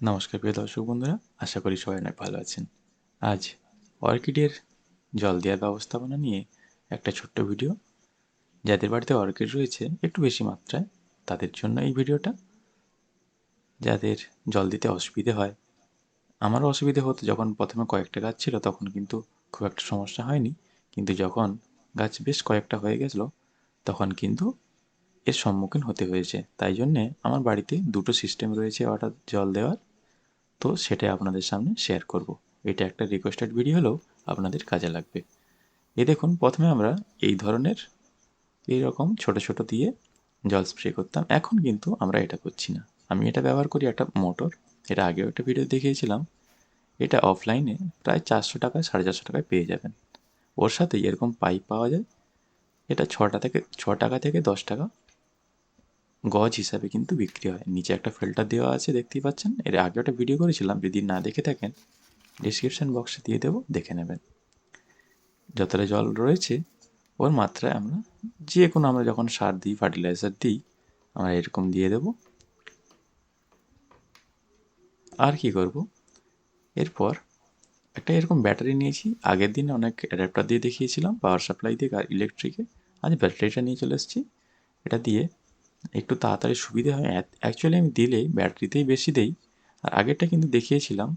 নমস্কার, প্রিয় দর্শক বন্ধুরা, আশা করি সবাই অনেক ভালো আছেন। আজ অর্কিডের জল দেওয়ার ব্যবস্থাপনা নিয়ে একটা ছোট্ট ভিডিও। যাদের বাড়িতে অর্কিড রয়েছে, একটু বেশি মাত্রায়, তাদের জন্য এই ভিডিওটা। যাদের জল দিতে অসুবিধে হয়, আমারও অসুবিধে হতো যখন প্রথমে কয়েকটা গাছ ছিল, তখন কিন্তু খুব একটা সমস্যা হয়নি। কিন্তু যখন গাছ বেশ কয়েকটা হয়ে গেছিল, তখন কিন্তু এর সম্মুখীন হতে হয়েছে। তাই জন্যে আমার বাড়িতে দুটো সিস্টেম রয়েছে অর্থাৎ জল দেওয়ার। তো সেটাই আপনাদের সামনে শেয়ার করব। এটা একটা রিকোয়েস্টেড ভিডিও হলেও আপনাদের কাজে লাগবে। এ দেখুন, প্রথমে আমরা এই ধরনের এই রকম ছোট ছোট দিয়ে জল স্প্রে করতাম। এখন কিন্তু আমরা এটা করছি না। আমি এটা ব্যবহার করি একটা মোটর। এটা আগেও একটা ভিডিও দেখিয়েছিলাম। এটা অফলাইনে প্রায় চারশো টাকায়, সাড়ে চারশো টাকায় পেয়ে যাবেন। ওর সাথে এরকম পাইপ পাওয়া যায়। এটা ছটা থেকে ছ টাকা থেকে দশ টাকা গজ হিসাবে কিন্তু বিক্রি হয়। নিচে একটা ফিল্টার দেওয়া আছে, দেখতেই পাচ্ছেন? এর আগে একটা ভিডিও করেছিলাম, যদি না দেখে থাকেন ডিসক্রিপশান বক্সে দিয়ে দেবো, দেখে নেবেন। যতটা জল রয়েছে, ওর মাত্রায় আমরা যে কোনো আমরা যখন সার দিই ফার্টিলাইজার দিই, আমরা এরকম দিয়ে দেব। আর কি করব? এরপর একটা এরকম ব্যাটারি নিয়েছি। আগের দিন অনেক অ্যাডাপ্টার দিয়ে দেখিয়েছিলাম পাওয়ার সাপ্লাই দিয়ে ইলেকট্রিকে আজ ব্যাটারিটা নিয়ে চলে এসেছি। এটা দিয়ে একটু তাড়াতাড়ি সুবিধে হয়। অ্যাকচুয়ালি আমি দিলে ব্যাটারিতেই বেশি দেই। আর আগেরটা কিন্তু দেখিয়েছিলাম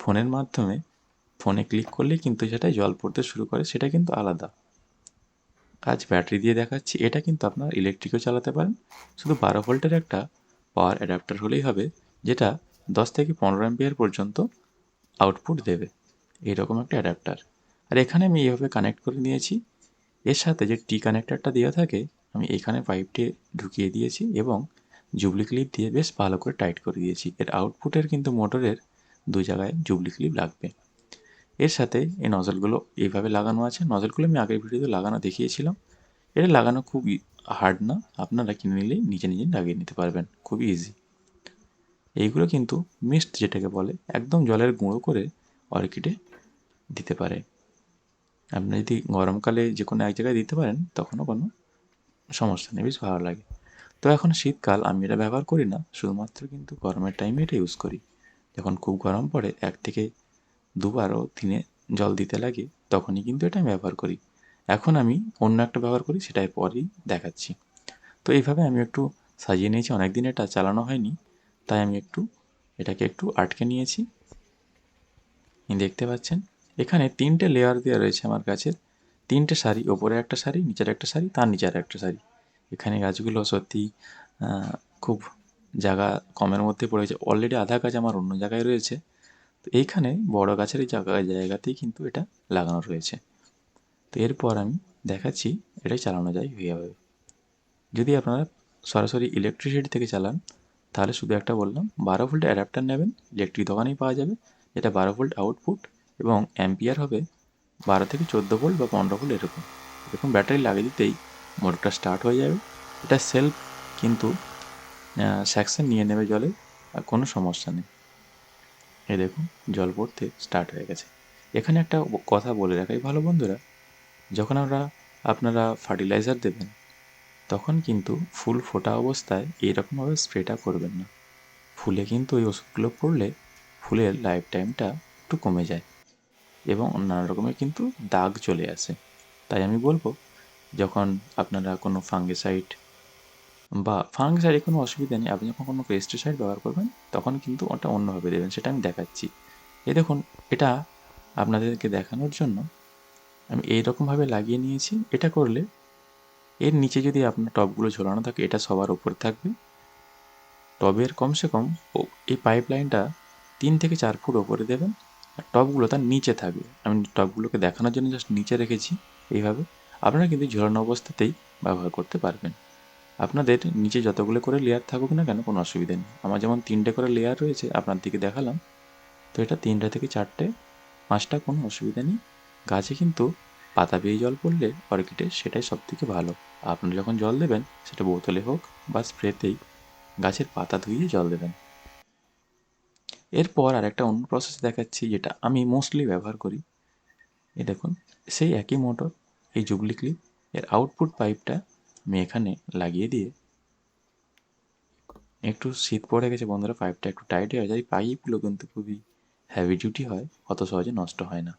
ফোনের মাধ্যমে। ফোনে ক্লিক করলেই কিন্তু সেটাই জল পড়তে শুরু করে, সেটা কিন্তু আলাদা। আজ ব্যাটারি দিয়ে দেখাচ্ছি, এটা কিন্তু আপনার ইলেকট্রিকও চালাতে পারেন। শুধু বারো ভোল্টের একটা পাওয়ার অ্যাডাপ্টার হলেই হবে, যেটা দশ থেকে পনেরো অ্যাম্পিয়ার পর্যন্ত আউটপুট দেবে। এইরকম একটা অ্যাডাপ্টার আর এখানে আমি এইভাবে কানেক্ট করে নিয়েছি। এর সাথে যে টি কানেক্টারটা দেওয়া থাকে আমি এখানে পাইপটি ঢুকিয়ে দিয়েছি এবং জুবলি ক্লিপ দিয়ে বেশ ভালো করে টাইট করে দিয়েছি। এর আউটপুটের কিন্তু মোটরের দু জায়গায় জুবলি ক্লিপ লাগবে। এর সাথে এই নজলগুলো এইভাবে লাগানো আছে। নজলগুলো আমি আগের ভিডিওতে লাগানো দেখিয়েছিলাম। এটা লাগানো খুব হার্ড না। আপনারা কিনে নিলেই নিজে নিজে লাগিয়ে নিতে পারবেন। খুবই ইজি এইগুলো কিন্তু মিস্ট যেটাকে বলে, একদম জলের গুঁড়ো করে অর্কিডে দিতে পারে। আপনি যদি গরমকালে যে কোনো এক জায়গায় দিতে পারেন, তখনও কোনো সমস্যা নেই, বেশ ভালো লাগে। তো এখন শীতকাল, আমি এটা ব্যবহার করি না, শুধুমাত্র কিন্তু গরমের টাইমে এটা ইউজ করি। যখন খুব গরম পড়ে, এক থেকে দুবারও দিনে জল দিতে লাগে, তখনই কিন্তু এটা আমি ব্যবহার করি। এখন আমি অন্য একটা ব্যবহার করি, সেটাই পরেই দেখাচ্ছি। তো এইভাবে আমি একটু সাজিয়ে নিয়েছি অনেক দিন এটা চালানো হয়নি, তাই আমি একটু এটাকে একটু আটকে নিয়েছি। দেখতে পাচ্ছেন, এখানে তিনটে লেয়ার দেওয়া রয়েছে আমার গাছের। তিনটে শাড়ি, ওপরে একটা শাড়ি, নিচের একটা শাড়ি, তার নিচের একটা শাড়ি। এখানে গাছগুলো সত্যি খুব জায়গা কমের মধ্যে পড়েছে অলরেডি আধা গাছ আমার অন্য জায়গায় রয়েছে। তো এইখানে বড় গাছের এই জায়গা জায়গাতেই কিন্তু এটা লাগানো রয়েছে। তো এরপর আমি দেখাচ্ছি, এটাই চালানো যায় হয়ে যদি আপনারা সরাসরি ইলেকট্রিসিটি থেকে চালান, তাহলে শুধু একটা বললাম, বারো ভোল্ট অ্যাডাপ্টার নেবেন ইলেকট্রিক দোকানেই পাওয়া যাবে। যেটা বারো ভোল্ট আউটপুট এবং অ্যাম্পিয়ার হবে বারো থেকে চোদ্দ ভোল্ট বা পনেরো ভোল্ট এরকম। এরকম ব্যাটারি লাগিয়ে দিতেই মোটরটা স্টার্ট হয়ে যাবে। এটা সেলফ কিন্তু স্যাকশন নিয়ে নেবে জলে, আর কোনো সমস্যা নেই। এ দেখুন, জল পড়তে স্টার্ট হয়ে গেছে। এখানে একটা কথা বলে রাখাই ভালো বন্ধুরা। যখন আমরা, আপনারা ফার্টিলাইজার দেবেন, তখন কিন্তু ফুল ফোটা অবস্থায় এইরকমভাবে স্প্রেটা করবেন না। ফুলে কিন্তু ওই ওষুধগুলো পড়লে ফুলের লাইফ টাইমটা একটু কমে যায়। এবং নানা রকমের কিন্তু দাগ চলে আসে। তাই আমি বলব, যখন আপনারা কোনো ফাঙ্গিসাইড বা ফাঙ্গিসাইডে কোনো অসুবিধা নেই, আপনি যখন কোনো পেস্টিসাইড ব্যবহার করবেন, তখন কিন্তু ওটা অন্যভাবে দেবেন, সেটা আমি দেখাচ্ছি। এই দেখুন, এটা আপনাদেরকে দেখানোর জন্য আমি এইরকমভাবে লাগিয়ে নিয়েছি। এটা করলে এর নিচে যদি আপনার টবগুলো ঝোলানো থাকে, এটা সবার ওপর থাকবে। টবের কমসে কম এই পাইপ লাইনটা তিন থেকে চার ফুট ওপরে দেবেন। আর টবগুলো তার নিচে থাকবে। আমি টবগুলোকে দেখানোর জন্য জাস্ট নিচে রেখেছি এইভাবে। আপনারা কিন্তু ঝোলানো অবস্থাতেই ব্যবহার করতে পারবেন। আপনাদের নিচে যতগুলো করে লেয়ার থাকুক না কেন, কোনো অসুবিধা নেই। আমার যেমন তিনটে করে লেয়ার রয়েছে, আপনার দিকে দেখালাম। তো এটা তিনটা থেকে চারটে, পাঁচটা কোনো অসুবিধা নেই। গাছে কিন্তু পাতা বেয়ে জল পড়লে অর্কিডে সেটাই সব থেকে ভালো। আপনি যখন জল দেবেন, সেটা বোতলে হোক বা স্প্রেতেই গাছের পাতা ধুইয়ে জল দেবেন। এরপর আর একটা অন্য প্রসেস দেখাচ্ছি, যেটা আমি মোস্টলি ব্যবহার করি। এ দেখুন, সেই একই মোটর এই জুবলি ক্লিপ এর আউটপুট পাইপটা আমি এখানে লাগিয়ে দিয়ে একটু শীত পড়ে গেছে বন্ধুরা পাইপটা একটু টাইট হয়ে যায়। পাইপগুলো কিন্তু খুবই হ্যাভি ডিউটি হয়, অত সহজে নষ্ট হয় না।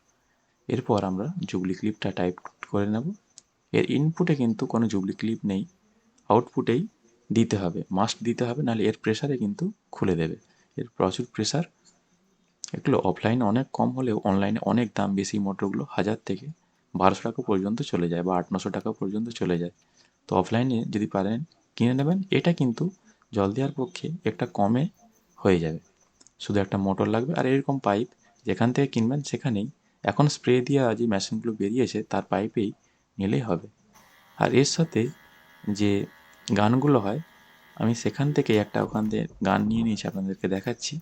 এরপর আমরা জুবলি ক্লিপটা টাইপ করে নেব। এর ইনপুটে কিন্তু কোনো জুবলি ক্লিপ নেই। আউটপুটেই দিতে হবে মাস্ট দিতে হবে, নাহলে এর প্রেসারে কিন্তু খুলে দেবে। এর প্রচুর প্রেসার এগুলো অফলাইনে অনেক কম হলেও অনলাইনে অনেক দাম বেশি মোটরগুলো হাজার থেকে বারোশো টাকা পর্যন্ত চলে যায় বা আট নশো টাকা পর্যন্ত চলে যায়। তো অফলাইনে যদি পারেন, কিনে নেবেন। এটা কিন্তু জল দেওয়ার পক্ষে একটা কমে হয়ে যাবে। শুধু একটা মোটর লাগবে। আর এরকম পাইপ যেখান থেকে কিনবেন সেখানেই। এখন স্প্রে দেওয়া যে মেশিনগুলো বেরিয়েছে, তার পাইপেই নিলেই হবে। আর এর সাথে যে গানগুলো হয় আমি সেখান থেকে একটা ওখান থেকে গান নিয়ে নিয়েছি, আপনাদেরকে দেখাচ্ছি।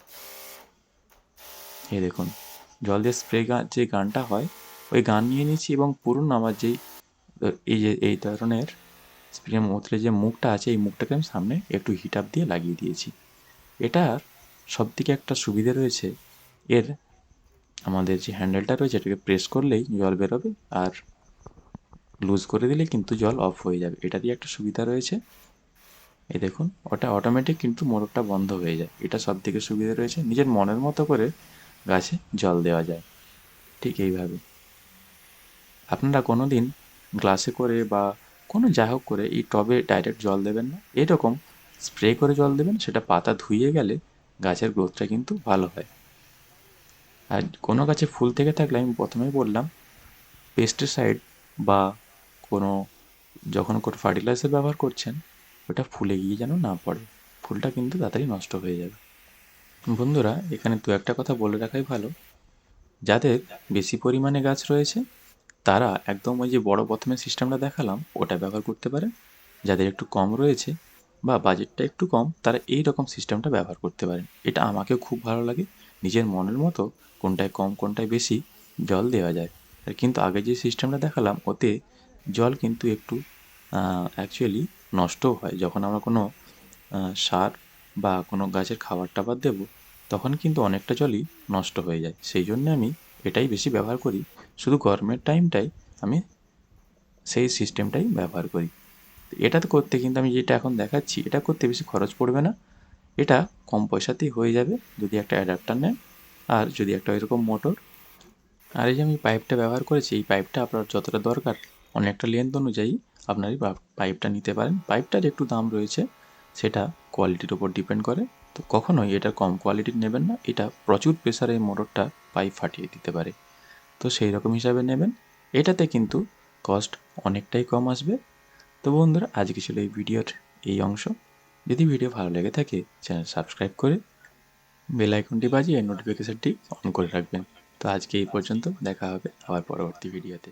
এই দেখুন জল দিয়ে স্প্রে গান যে গানটা হয়, ওই গান নিয়ে নিয়েছি এবং পুরনো আমার যেই, এই যে, এই ধরনের স্প্রে বোতলের যে মুখটা আছে, এই মুখটাকে আমি সামনে একটু হিট আপ দিয়ে লাগিয়ে দিয়েছি। এটার সব থেকে একটা সুবিধে রয়েছে। এর আমাদের যে হ্যান্ডেলটা রয়েছে, এটাকে প্রেস করলেই জল বেরোবে আর লুজ করে দিলে কিন্তু জল অফ হয়ে যাবে। এটা দিয়ে একটা সুবিধা রয়েছে। এই দেখুন, ওটা অটোমেটিক কিন্তু মোটরটা বন্ধ হয়ে যায়। এটা সব থেকে সুবিধা রয়েছে, নিজের মনের মতো করে গাছে জল দেওয়া যায়। ঠিক এইভাবে। আপনারা কোনো দিন গ্লাসে করে বা কোনো যা হোক করে এই টবে ডাইরেক্ট জল দেবেন না। এরকম স্প্রে করে জল দেবেন, সেটা পাতা ধুয়ে গেলে গাছের গ্রোথটা কিন্তু ভালো হয়। আর কোনো গাছে ফুল থেকে থাকলে আমি প্রথমেই বললাম পেস্টিসাইড বা কোনো, যখন কোনো ফার্টিলাইজার ব্যবহার করছেন ওটা ফুলে গিয়ে যেন না পড়ে। ফুলটা কিন্তু তাড়াতাড়ি নষ্ট হয়ে যাবে। বন্ধুরা, এখানে দু একটা কথা বলে রাখাই ভালো। যাদের বেশি পরিমাণে গাছ রয়েছে, তারা একদম ওই যে বড় প্রথমে সিস্টেমটা দেখালাম, ওটা ব্যবহার করতে পারে। যাদের একটু কম রয়েছে বা বাজেটটা একটু কম, তারা এই রকম সিস্টেমটা ব্যবহার করতে পারেন। এটা আমাকেও খুব ভালো লাগে। নিজের মনের মতো কোনটায় কম, কোনটায় বেশি জল দেওয়া যায়। আর কিন্তু আগে যে সিস্টেমটা দেখালাম, ওতে জল কিন্তু একটু অ্যাকচুয়ালি নষ্টও হয়। যখন আমরা কোনো সার বা কোনো গাছের খাবার টাবার দেবো, তখন কিন্তু অনেকটা জলই নষ্ট হয়ে যায়। সেই জন্য আমি এটাই বেশি ব্যবহার করি। শুধু গরমের টাইমটাই আমি সেই সিস্টেমটাই ব্যবহার করি। এটাতে করতে কিন্তু আমি যেটা এখন দেখাচ্ছি, এটা করতে বেশি খরচ পড়বে না। এটা কম পয়সাতেই হয়ে যাবে যদি একটা অ্যাডাপ্টার নেন। আর যদি একটা এরকম মোটর আর এই যে আমি পাইপটা ব্যবহার করেছি, এই পাইপটা আপনার যতটা দরকার, অনেকটা লেন্থ অনুযায়ী আপনার এই পাইপটা নিতে পারেন। পাইপটার একটু দাম রয়েছে, সেটা কোয়ালিটির ওপর ডিপেন্ড করে। তো কখনোই এটা কম কোয়ালিটির নেবেন না, এটা প্রচুর প্রেসারে এই মোটরটা পাইপ ফাটিয়ে দিতে পারে। তো সেই রকম হিসাবে নেবেন। এটাতে কিন্তু কস্ট অনেকটাই কম আসবে। তো বন্ধুরা, আজকে ছিল এই ভিডিওর এই অংশ। যদি ভিডিও ভালো লেগে থাকে চ্যানেল সাবস্ক্রাইব করে বেল আইকনটি বাজিয়ে নোটিফিকেশনটি অন করে রাখবেন। তো আজকে এই পর্যন্ত, দেখা হবে আবার পরবর্তী ভিডিওতে।